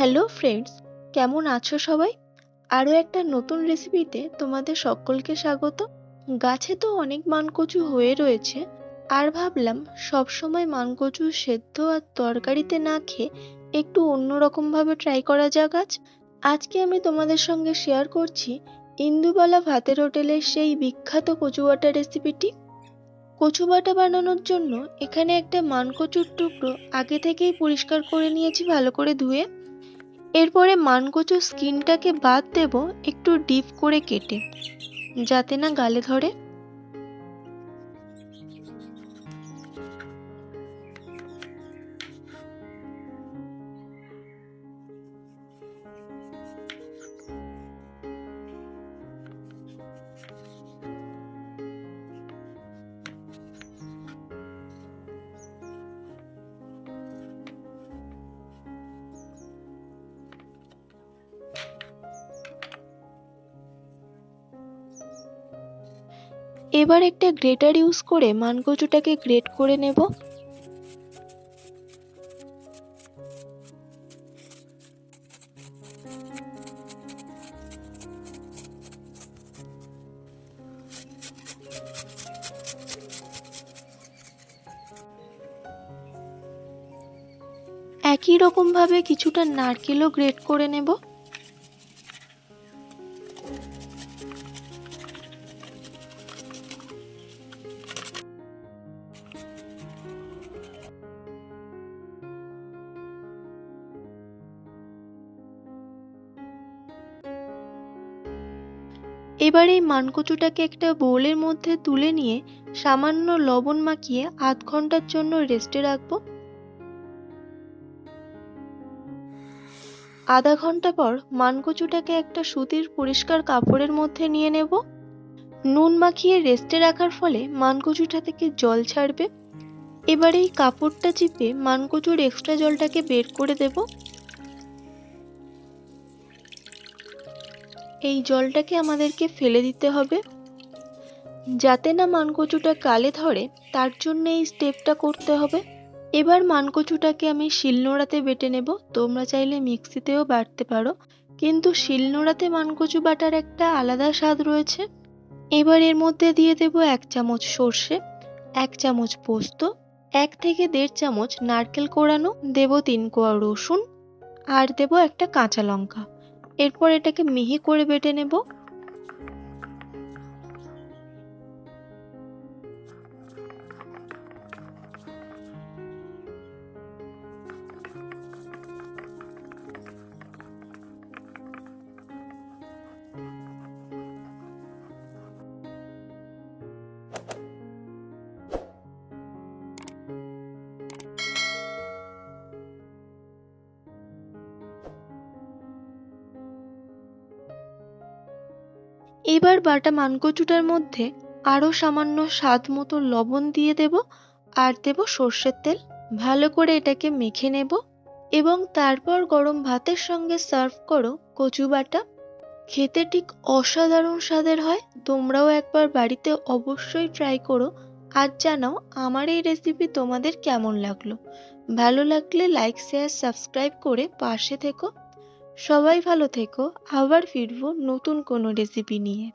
Hello friends, কেমন আছো সবাই? আরও একটা নতুন রেসিপিতে তোমাদের সকলকে স্বাগত। গাছে তো অনেক মানকচু হয়ে রয়েছে, আর ভাবলাম সবসময় মানকচু সেদ্ধ আর তরকারিতে না খেয়ে একটু অন্যরকমভাবে ট্রাই করা যাক আজ। আজকে আমি তোমাদের সঙ্গে শেয়ার করছি ইন্দুবালা ভাতের হোটেলের সেই বিখ্যাত কচু বাটা রেসিপিটি। কচু বাটা বানানোর জন্য এখানে একটা মানকচুর টুকরো আগে থেকেই পরিষ্কার করে নিয়েছি ভালো করে ধুয়ে। এরপরে মানকচু স্কিনটাকে বাদ দেব একটু ডিপ করে কেটে যাতে না গালে ধরে। এবার একটা গ্রেটার ইউজ করে মানকচুটাকে গ্রেট করে নেব। একই রকমভাবে কিছুটা নারকেলও গ্রেট করে নেব। এবার এই মানকচুটাকে একটা বোলের মধ্যে তুলে নিয়ে সামান্য লবণ মাখিয়ে আধ ঘণ্টার জন্য রেস্টে রাখব। আধা ঘণ্টা পর মানকচুটাকে একটা সুতির পরিষ্কার কাপড়ের মধ্যে নিয়ে নেব। নুন মাখিয়ে রেস্টে রাখার ফলে মানকচুটা থেকে জল ছাড়বে। এবার এই কাপড়টা চিপে মানকচুর এক্সট্রা জলটাকে বের করে দেব। এই জলটাকে আমাদেরকে ফেলে দিতে হবে। যাতে না মানকচুটা কালে ধরে, তার জন্য এই স্টেপটা করতে হবে। এবার মানকচুটাকে আমি শিলনোড়াতে বেটে নেব। তোমরা চাইলে মিক্সিতেও বাটতে পারো। কিন্তু শিলনোড়াতে মানকচু বাটার একটা আলাদা স্বাদ রয়েছে। এবার এর মধ্যে দিয়ে দেব এক চামচ সর্ষে, এক চামচ পোস্ত, এক থেকে দেড় চামচ নারকেল কোড়ানো দেব তিন কোয়া রসুন, আর দেব একটা কাঁচা লঙ্কা। এরপর এটাকে মিহি করে বেটে নেব। এবার বাটা মানকচুটার মধ্যে আরও সামান্য স্বাদ মতো লবণ দিয়ে দেব আর দেব সর্ষের তেল। ভালো করে এটাকে মেখে নেব এবং তারপর গরম ভাতের সঙ্গে সার্ভ করো কচু বাটা। খেতে ঠিক অসাধারণ স্বাদের হয়, তোমরাও একবার বাড়িতে অবশ্যই ট্রাই করো। আর জানাও আমার এই রেসিপি তোমাদের কেমন লাগল। ভালো লাগলে লাইক শেয়ার সাবস্ক্রাইব করে পাশে থেকো। সবাই ভালো থেকো আবার ফিরবো নতুন কোনো রেসিপি নিয়ে।